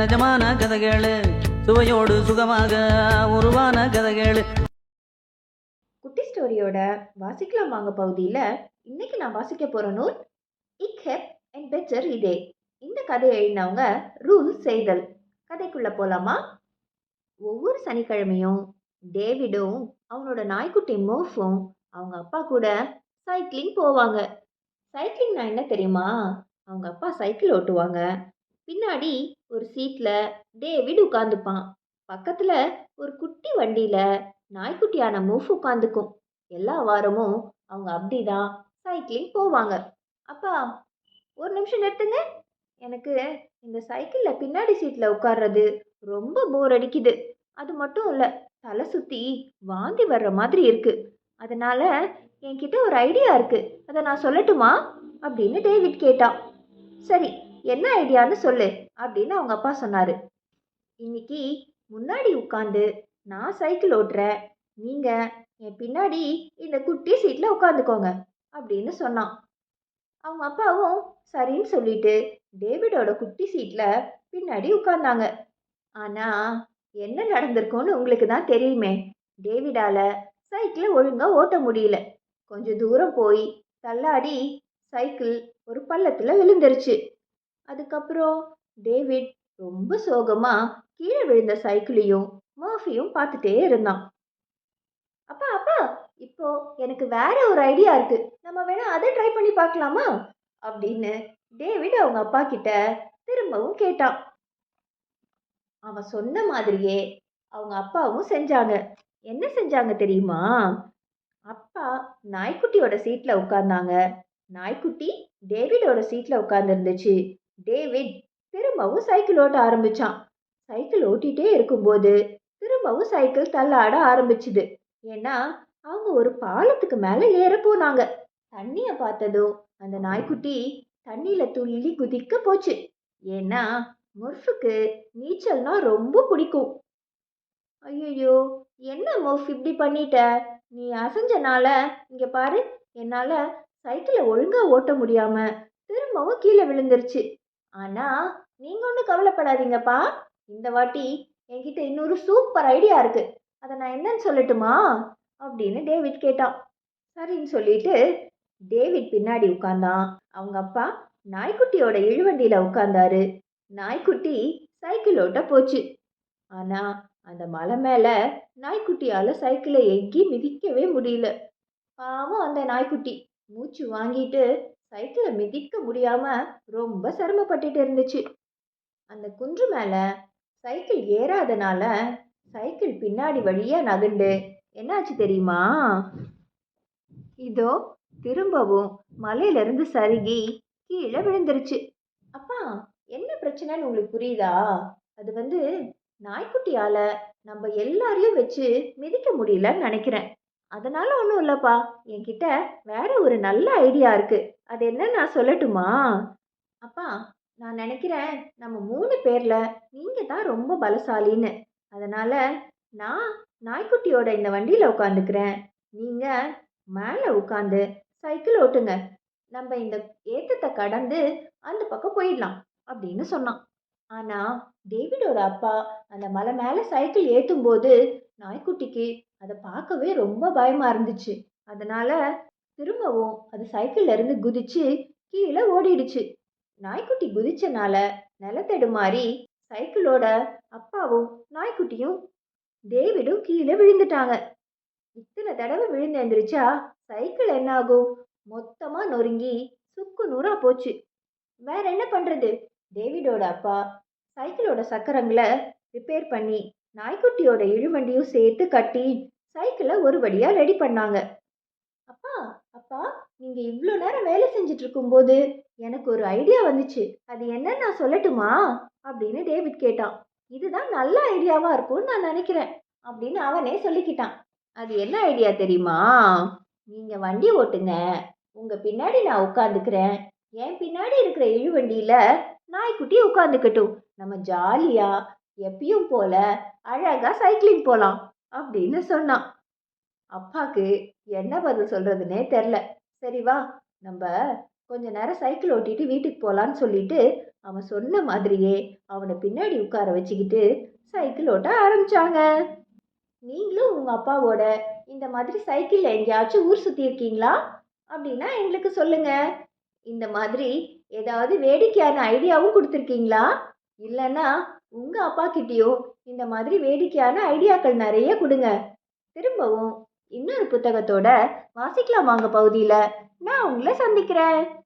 நிஜமான கதைகள். சுவையோடு சுகமாக உருவான கதைகள். குட்டி ஸ்டோரியோட வாசிக்கலாம் வாங்க பகுதியில். இன்னைக்கு நான் வாசிக்க போகிற நூல் இக் ஹெப் அண்ட் பெச்சர் இதே. இந்த கதையை எழுதினவங்க ரூல் செய்தல். கதைக்குள்ளே போகலாமா ஒவ்வொரு சனிக்கிழமையும் டேவிடும் அவனோட நாய்க்குட்டி மோஃபும் அவங்க அப்பா கூட சைக்கிளிங் போவாங்க. சைக்கிளிங்னா என்ன தெரியுமா? அவங்க அப்பா சைக்கிள் ஓட்டுவாங்க. பின்னாடி ஒரு சீட்டில் டேவிட் உட்காந்துப்பான் பக்கத்தில் ஒரு குட்டி வண்டியில் நாய்க்குட்டியான மூஃப் உட்காந்துக்கும் எல்லா வாரமும் அவங்க அப்படிதான் சைக்கிளிங் போவாங்க. அப்பா ஒரு நிமிஷம் நிறுத்துங்க. எனக்கு இந்த சைக்கிளில் பின்னாடி சீட்டில் உட்கார்றது ரொம்ப போர் அடிக்குது. அது மட்டும் இல்லை தலை சுற்றி வாந்தி வர்ற மாதிரி இருக்கு. அதனால என்கிட்ட ஒரு ஐடியா இருக்கு. அதை நான் சொல்லட்டுமா? அப்படின்னு டேவிட் கேட்டான். சரி என்ன ஐடியான்னு சொல்லு அப்படின்னு அவங்க அப்பா சொன்னாரு. இன்னைக்கு முன்னாடி உட்காந்து நான் சைக்கிள் ஓட்டுறேன் நீங்கள் என் பின்னாடி இந்த குட்டி சீட்டில் உட்காந்துக்கோங்க அப்படின்னு சொன்னான். அவங்க அப்பாவும் சரின்னு சொல்லிட்டு டேவிடோட குட்டி சீட்டில் பின்னாடி உட்கார்ந்தாங்க. ஆனால் என்ன நடந்திருக்கும்னு உங்களுக்கு தான் தெரியுமே டேவிடால சைக்கிளை ஒழுங்காக ஓட்ட முடியல. கொஞ்சம் தூரம் போய் தள்ளாடி சைக்கிள் ஒரு பள்ளத்தில் விழுந்துருச்சு. அதுக்கப்புறம் டேவிட் ரொம்ப சோகமாக கீழே விழுந்த சைக்கிளையும் மர்ஃபியும் பார்த்துட்டே இருந்தான். அப்பா அப்பா இப்போ எனக்கு வேற ஒரு ஐடியா இருக்கு. நம்ம வேணா அதை ட்ரை பண்ணி பார்க்கலாமா? அப்படின்னு டேவிட் அவங்க அப்பா கிட்ட திரும்பவும் கேட்டான். அவன் சொன்ன மாதிரியே அவங்க அப்பாவும் செஞ்சாங்க. என்ன செஞ்சாங்க தெரியுமா? அப்பா நாய்க்குட்டியோட சீட்ல உட்கார்ந்தாங்க. நாய்க்குட்டி டேவிடோட சீட்ல உட்கார்ந்துருந்துச்சு. டேவிட் திரும்பவும் சைக்கிள் ஓட்ட ஆரம்பிச்சான். சைக்கிள் ஓட்டிகிட்டே இருக்கும்போது திரும்பவும் சைக்கிள் தள்ளாட ஆரம்பிச்சுது. ஏன்னா அவங்க ஒரு பாலத்துக்கு மேலே ஏற போனாங்க. தண்ணியை பார்த்ததும் அந்த நாய்க்குட்டி தண்ணியில் துள்ளி குதிக்க போச்சு. ஏன்னா முர்ஃபுக்கு நீச்சல்னா ரொம்ப பிடிக்கும். ஐயோ என்ன முர்ஃப் இப்படி பண்ணிட்ட? நீ அசைஞ்சனால இங்கே பாரு என்னால் சைக்கிளை ஒழுங்காக ஓட்ட முடியாமல் திரும்பவும் கீழே விழுந்துருச்சு. ஆனால் நீங்கள் ஒன்றும் கவலைப்படாதீங்கப்பா. இந்த வாட்டி என்கிட்ட இன்னொரு சூப்பர் ஐடியா இருக்கு. அதை நான் என்னன்னு சொல்லட்டுமா? அப்படின்னு டேவிட் கேட்டான். சரின்னு சொல்லிட்டு டேவிட் பின்னாடி உட்கார்ந்தான். அவங்க அப்பா நாய்க்குட்டியோட இழுவண்டியில உட்கார்ந்தாரு. நாய்க்குட்டி சைக்கிள் ஓட்ட போச்சு. ஆனா அந்த மலை மேல நாய்க்குட்டியால சைக்கிளை எங்கி மிதிக்கவே முடியல. பாவம் அந்த நாய்க்குட்டி. மூச்சு வாங்கிட்டு சைக்கிளை மிதிக்க முடியாம ரொம்ப சிரமப்பட்டுட்டு இருந்துச்சு. அந்த குன்று மேல சைக்கிள் ஏறாதனால சைக்கிள் பின்னாடி வழியா நகண்டு என்னாச்சு தெரியுமா? இதோ திரும்பவும் மலையிலிருந்து சருகி கீழே விழுந்துருச்சு. அப்பா என்ன பிரச்சனைன்னு உங்களுக்கு புரியுதா? அது வந்து நாய்க்குட்டியால நம்ம எல்லாரையும் வச்சு மிதிக்க முடியலன்னு நினைக்கிறேன். அதனால ஒன்றும் இல்லைப்பா. என்கிட்ட வேற ஒரு நல்ல ஐடியா இருக்கு. அது என்ன நான் சொல்லட்டுமா? அப்பா நான் நினைக்கிறேன் நம்ம மூணு பேர்ல நீங்க தான் ரொம்ப பலசாலின்னு. அதனால நான் நாய்க்குட்டியோட இந்த வண்டியில் உட்காந்துக்கிறேன் நீங்கள் மேலே உட்காந்து சைக்கிள் ஓட்டுங்க. நம்ம இந்த ஏத்தத்தை கடந்து அந்த பக்கம் போயிடலாம் அப்படின்னு சொன்னான். ஆனால் டேவிடோட அப்பா அந்த மலை மேலே சைக்கிள் ஏற்றும் போது நாய்க்குட்டிக்கு அதை பார்க்கவே ரொம்ப பயமாக இருந்துச்சு. அதனால திரும்பவும் அது சைக்கிள்ல இருந்து குதிச்சு கீழே ஓடிடுச்சு. நாய்க்குட்டி குதிச்சனால நிலத்தடுமாறி சைக்கிளோட அப்பாவும் நாய்க்குட்டியும் டேவிடும் கீழே விழுந்துட்டாங்க. இத்தனை தடவை விழுந்து எந்திரிச்சா சைக்கிள் என்ன ஆகும் மொத்தமா நொறுங்கி சுக்கு நூறா போச்சு. வேற என்ன பண்றது? டேவிடோட அப்பா சைக்கிளோட சக்கரங்களை ரிப்பேர் பண்ணி நாய்க்குட்டியோட இழுவண்டியும் சேர்த்து கட்டி சைக்கிளை ஒரு வழியா ரெடி பண்ணாங்க. அப்பா அப்பா நீங்க இவ்வளோ நேரம் வேலை செஞ்சுட்டு இருக்கும்போது எனக்கு ஒரு ஐடியா வந்துச்சு. அது என்னன்னு நான் சொல்லட்டுமா? அப்படின்னு டேவிட் கேட்டான். இதுதான் நல்ல ஐடியாவா இருக்கும்னு நான் நினைக்கிறேன் அப்படின்னு அவனே சொல்லிக்கிட்டான். அது என்ன ஐடியா தெரியுமா? நீங்க வண்டி ஓட்டுங்க. உங்க பின்னாடி நான் உட்காந்துக்கிறேன் என் பின்னாடி இருக்கிற இழுவண்டியில நாய்க்குட்டி உட்காந்துக்கட்டும் நம்ம ஜாலியா எப்பயும் போல அழகா சைக்கிளிங் போலாம் அப்படின்னு சொன்னான். அப்பாக்கு என்ன பதில் சொல்கிறதுனே தெரில. சரி வா நம்ம கொஞ்ச நேரம் சைக்கிள் ஓட்டிட்டு வீட்டுக்கு போகலான்னு சொல்லிட்டு அவன் சொன்ன மாதிரியே அவனை பின்னாடி உட்கார வச்சுக்கிட்டு சைக்கிள் ஓட்ட ஆரம்பிச்சாங்க. நீங்களும் உங்கள் அப்பாவோட இந்த மாதிரி சைக்கிளில் எங்கேயாச்சும் ஊர் சுற்றி இருக்கீங்களா? அப்படின்னா எங்களுக்கு சொல்லுங்க. இந்த மாதிரி ஏதாவது வேடிக்கையான ஐடியாவும் கொடுத்துருக்கீங்களா? இல்லைன்னா உங்கள் அப்பா கிட்டேயும் இந்த மாதிரி வேடிக்கையான ஐடியாக்கள் நிறைய கொடுங்க. திரும்பவும் இன்னொரு புத்தகத்தோட வாசிக்கலாம் வாங்க பகுதியில். நான் உங்களை சந்திக்கிறேன்.